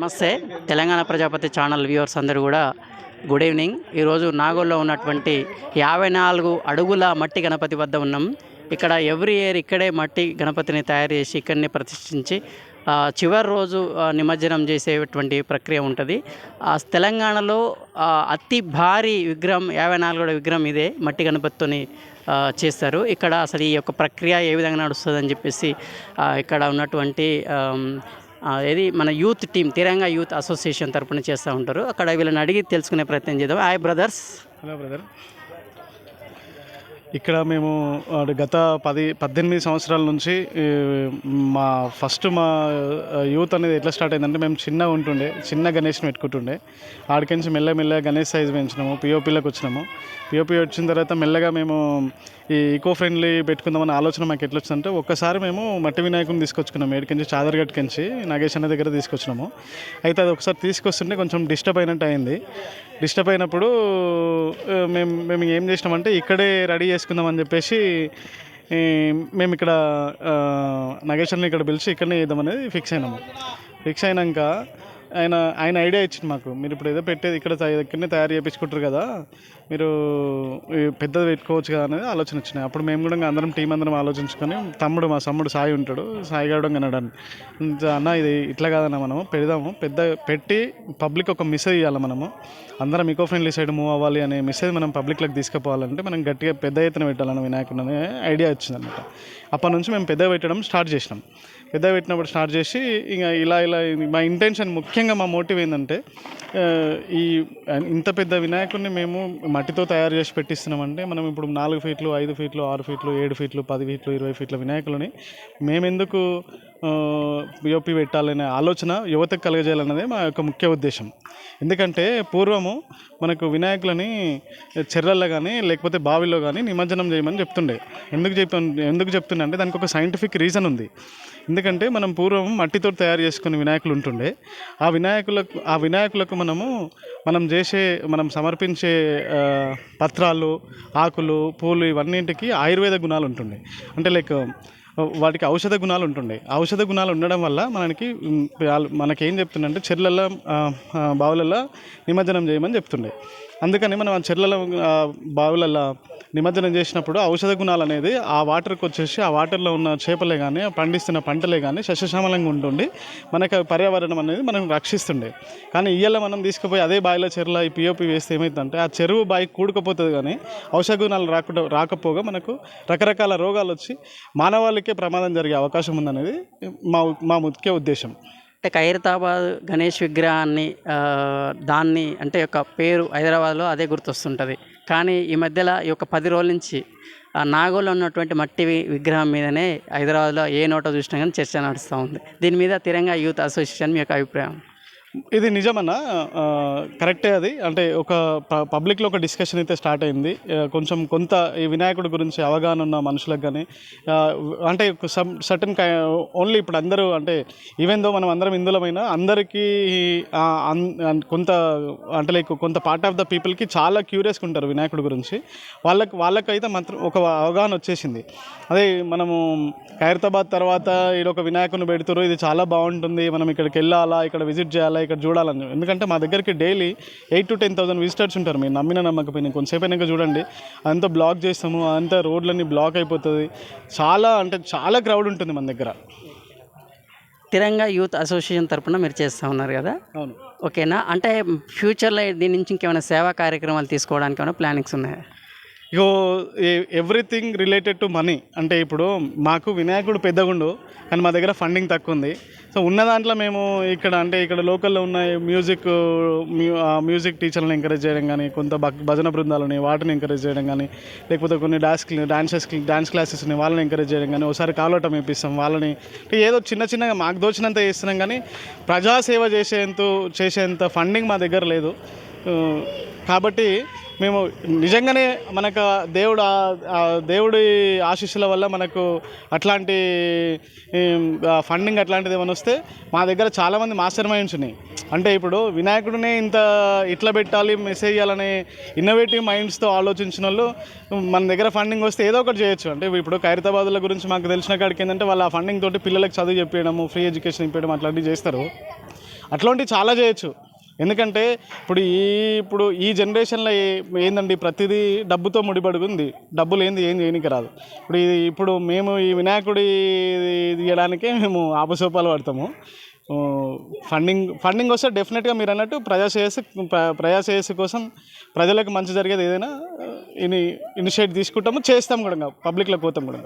నమస్తే. Telangana Prajapati channel viewers అందరూ కూడా గుడ్ ఈవినింగ్. ఈరోజు నాగోల్లో ఉన్నటువంటి యాభై నాలుగు అడుగుల మట్టి గణపతి వద్ద ఉన్నాం. ఇక్కడ ఎవ్రీ ఇయర్ ఇక్కడే మట్టి గణపతిని తయారు చేసి ఇక్కడనే ప్రతిష్ఠించి చివరి రోజు నిమజ్జనం చేసేటువంటి ప్రక్రియ ఉంటుంది. ఆ, తెలంగాణలో అతి భారీ విగ్రహం యాభై నాలుగు విగ్రహం ఇదే మట్టి గణపతితోని చేస్తారు. ఇక్కడ అసలు ఈ యొక్క ప్రక్రియ ఏ విధంగా నడుస్తుందని చెప్పేసి ఇక్కడ ఉన్నటువంటి ఏది మన youth team Tiranga youth association తరపున చేస్తూ ఉంటారు. అక్కడ వీళ్ళని అడిగి తెలుసుకునే ప్రయత్నం చేద్దాం. హాయ్ బ్రదర్స్ హలో బ్రదర్ ఇక్కడ మేము గత పది పద్దెనిమిది సంవత్సరాల నుంచి మా ఫస్ట్ మా యూత్ అనేది ఎట్లా స్టార్ట్ అయిందంటే మేము చిన్నగా ఉంటుండే చిన్న గణేష్ని పెట్టుకుంటుండే. ఆడికించి మెల్ల మెల్లగా గణేష్ సైజ్ పెంచినాము పిఓపిలోకి వచ్చినాము. పిఓపి వచ్చిన తర్వాత మెల్లగా మేము ఈ ఈకో ఫ్రెండ్లీ పెట్టుకుందామన్న ఆలోచన మాకు ఎట్లా వచ్చిందంటే ఒక్కసారి మేము మట్టి వినాయకుని తీసుకొచ్చుకున్నాము ఏడికించి చాదర్గట్ కించి నాగేష్ అన్న దగ్గర తీసుకొచ్చినాము. అయితే అది ఒకసారి తీసుకొస్తుంటే కొంచెం డిస్టర్బ్ అయినట్టు అయింది. డిస్టర్బ్ అయినప్పుడు మేము మేము ఏం చేసినామంటే ఇక్కడే రెడీ చేసుకుందామని చెప్పేసి మేము ఇక్కడ ఆ, ఇక్కడ పిలిచి ఇక్కడనే చేద్దామనేది ఫిక్స్ అయినాము. ఫిక్స్ అయినాక ఆయన ఆయన ఐడియా ఇచ్చింది మాకు. మీరు ఇప్పుడు ఏదో పెట్టేది ఇక్కడ ఇక్కడనే తయారు చేయించుకుంటారు కదా మీరు పెద్దది పెట్టుకోవచ్చు కదా అనేది ఆలోచన వచ్చినాయి. అప్పుడు మేము కూడా ఇంకా అందరం టీం అందరం ఆలోచించుకొని తమ్ముడు మా తమ్ముడు సాయి ఉంటాడు. సాయి గారు కనడాన్ని అన్న ఇది ఇట్లా కాదన్న మనము పెడదాము. పెద్ద పెట్టి పబ్లిక్ ఒక మెసేజ్ ఇవ్వాలి మనము. అందరం ఈకో ఫ్రెండ్లీ సైడ్ మూవ్ అవ్వాలి అనే మెసేజ్ మనం పబ్లిక్లోకి తీసుకుపోవాలంటే మనం గట్టిగా పెద్ద ఎత్తున పెట్టాలని వినాయకుడు అనే ఐడియా వచ్చిందనమాట అప్పటి నుంచి మేము పెద్ద పెట్టడం స్టార్ట్ చేసినాం. పెద్ద పెట్టినప్పుడు స్టార్ట్ చేసి ఇంకా ఇలా ఇలా మా ఇంటెన్షన్ ముఖ్యంగా మా మోటివ్ ఏంటంటే ఈ ఇంత పెద్ద వినాయకుడిని మేము మట్టితో తయారు చేసి పెట్టిస్తున్నామంటే మనం ఇప్పుడు నాలుగు ఫీట్లు ఐదు ఫీట్లు ఆరు ఫీట్లు ఏడు ఫీట్లు పది ఫీట్లు ఇరవై ఫీట్ల వినాయకులని మేమెందుకు పిఓపి పెట్టాలనే ఆలోచన యువతకు కలగజేయాలన్నదే మా యొక్క ముఖ్య ఉద్దేశం. ఎందుకంటే పూర్వము మనకు వినాయకులని చెర్రల్లో కానీ లేకపోతే బావిలో కానీ నిమజ్జనం చేయమని చెప్తుండే. ఎందుకు చెప్తు ఎందుకు చెప్తుండే అంటే దానికి ఒక సైంటిఫిక్ రీజన్ ఉంది. ఎందుకంటే మనం పూర్వం మట్టితో తయారు చేసుకునే వినాయకులు ఉంటుండే. ఆ వినాయకులకు ఆ వినాయకులకు మనము మనం చేసే మనం సమర్పించే పత్రాలు ఆకులు పూలు ఇవన్నింటికి ఆయుర్వేద గుణాలు ఉంటుండే. అంటే లైక్ వాటికి ఔషధ గుణాలు ఉంటుండే. ఔషధ గుణాలు ఉండడం వల్ల మనకి మనకి వాళ్ళు- మనకేం చెప్తుండంటే చెర్లల్లో బావులల్లో నిమజ్జనం చేయమని చెప్తుండే. అందుకని మనం ఆ చెర్లలో బావులల్లో నిమజ్జనం చేసినప్పుడు ఔషధ గుణాలు అనేది ఆ వాటర్కి వచ్చేసి ఆ వాటర్లో ఉన్న చేపలే కానీ పండిస్తున్న పంటలే కానీ సస్యశ్యామలంగా ఉంటుండి మనకు పర్యావరణం అనేది మనం రక్షిస్తుండే. కానీ ఇయ్యాల మనం తీసుకుపోయి అదే బావిలో చెరువులో ఈ పిఓపి వేస్తే ఏమవుతుందంటే ఆ చెరువు బావి కూడుకుపోతుంది కానీ ఔషధ గుణాలు రాకుండా రాకపోగా మనకు రకరకాల రోగాలు వచ్చి మానవాళికే ప్రమాదం జరిగే అవకాశం ఉందనేది మా మా ముఖ్య ఉద్దేశం. అంటే ఖైరతాబాద్ గణేష్ విగ్రహాన్ని దాన్ని అంటే యొక్క పేరు హైదరాబాద్లో అదే గుర్తొస్తుంటుంది. కానీ ఈ మధ్యలో ఈ యొక్క పది రోజుల నుంచి ఆ నాగోల్లో ఉన్నటువంటి మట్టి విగ్రహం మీదనే హైదరాబాద్లో ఏ నోట చూసినా కానీ చర్చ నడుస్తూ ఉంది. దీని మీద తిరంగా యూత్ అసోసియేషన్ మీ యొక్క అభిప్రాయం? ఇది నిజమన్నా కరెక్టే అది. అంటే ఒక ప- పబ్లిక్లో ఒక డిస్కషన్ అయితే స్టార్ట్ అయింది. కొంచెం కొంత ఈ వినాయకుడి గురించి అవగాహన ఉన్న మనుషులకు కానీ అంటే సమ్ సర్టన్ ఓన్లీ ఇప్పుడు అందరూ అంటే ఈవెన్ దో మనం అందరం ఇందులమైనా అందరికీ అన్- కొంత అంటే లైక్ కొంత పార్ట్ ఆఫ్ ద పీపుల్కి చాలా క్యూరియస్గా ఉంటారు వినాయకుడి గురించి. వాళ్ళకి వాళ్ళకైతే మాత్రం ఒక అవగాహన వచ్చేసింది. అదే మనము ఖైరతాబాద్ తర్వాత ఈడొక ఒక వినాయకుని పెడుతురు ఇది చాలా బాగుంటుంది మనం ఇక్కడికి వెళ్ళాలా ఇక్కడ విజిట్ చేయాలా ఇక్కడ చూడాలని. ఎందుకంటే మా దగ్గరికి daily eight to ten thousand visitors ఉంటారు. మీరు నమ్మిన నమ్మకపోయినా కొంతసేపు అయినాక చూడండి. అంతా బ్లాక్ చేస్తాము. అంతా రోడ్లన్నీ బ్లాక్ అయిపోతుంది. చాలా అంటే చాలా క్రౌడ్ ఉంటుంది మన దగ్గర. తిరంగా యూత్ అసోసియేషన్ తరపున మీరు చేస్తూ ఉన్నారు కదా? అవును. ఓకేనా? అంటే ఫ్యూచర్లో దీని నుంచి ఇంకేమైనా సేవా కార్యక్రమాలు తీసుకోవడానికి ఏమైనా ప్లానింగ్స్ ఉన్నాయా? ఇగో ఎవ్రీథింగ్ రిలేటెడ్ టు మనీ అంటే ఇప్పుడు మాకు వినాయకుడు పెద్దగుండు కానీ మా దగ్గర ఫండింగ్ తక్కువ ఉంది సో ఉన్న దాంట్లో మేము ఇక్కడ అంటే ఇక్కడ లోకల్లో ఉన్న మ్యూజిక్ మ్యూ- మ్యూజిక్ టీచర్లను ఎంకరేజ్ చేయడం కానీ కొంత భజన బృందాలు ఉన్నాయి వాటిని ఎంకరేజ్ చేయడం కానీ లేకపోతే కొన్ని డాన్స్ డాన్సెస్ డాన్స్ క్లాసెస్ ఉన్నాయి వాళ్ళని ఎంకరేజ్ చేయడం కానీ ఒకసారి కాలోటం ఇప్పిస్తాం వాళ్ళని. ఏదో చిన్న చిన్నగా మాకు దోచినంత చేస్తున్నాం కానీ ప్రజాసేవ చేసేంత చేసేంత ఫండింగ్ మా దగ్గర లేదు. కాబట్టి మేము నిజంగానే మనకు దేవుడు దేవుడి ఆశీస్సుల వల్ల మనకు అట్లాంటి ఫండింగ్ అట్లాంటిది ఏమైనా వస్తే మా దగ్గర చాలామంది మాస్టర్ మైండ్స్ ఉన్నాయి. అంటే ఇప్పుడు వినాయకుడిని ఇంత ఇట్లా పెట్టాలి మెసేజ్ చేయాలనే ఇన్నోవేటివ్ మైండ్స్తో ఆలోచించిన వాళ్ళు మన దగ్గర ఫండింగ్ వస్తే ఏదో ఒకటి చేయొచ్చు. అంటే ఇప్పుడు ఖైరతాబాదుల గురించి మాకు తెలిసిన కాడికి ఏంటంటే వాళ్ళు ఆ ఫండింగ్ తోటి పిల్లలకు చదువు చెప్పేయడము ఫ్రీ ఎడ్యుకేషన్ ఇప్పించడం అట్లాంటివి చేస్తారు. అట్లాంటివి చాలా చేయొచ్చు. ఎందుకంటే ఇప్పుడు ఈ ఇప్పుడు ఈ జనరేషన్లో ఏ- ఏందండి ప్రతిదీ డబ్బుతో ముడిపడి ఉంది డబ్బు లేనిది ఏం చేయనికి రాదు. ఇప్పుడు ఇది ఇప్పుడు మేము ఈ వినాయకుడి తీయడానికే మేము ఆపసోపాలు పడతాము. ఫండింగ్ ఫండింగ్ వస్తే డెఫినెట్గా మీరు అన్నట్టు ప్రజాశ్రేయస్సు ప్రజాశ్రేయస్సు కోసం ప్రజలకు మంచి జరిగేది ఏదైనా ఇని ఇనిషియేట్ తీసుకుంటాము చేస్తాం కూడా పబ్లిక్లో పోతాం కూడా